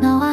너와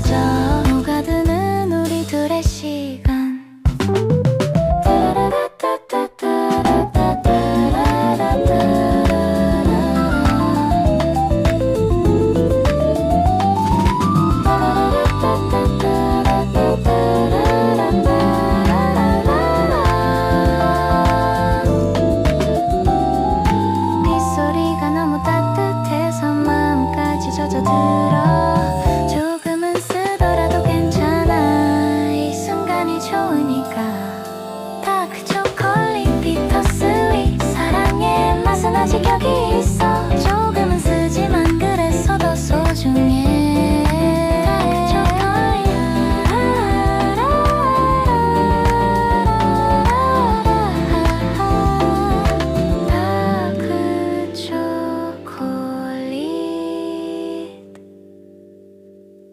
맞아. 녹아드는 우리 둘의 시간. 네 소리가 너무 따뜻해서 마음까지 젖어들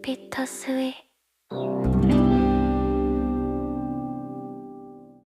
ビットスイ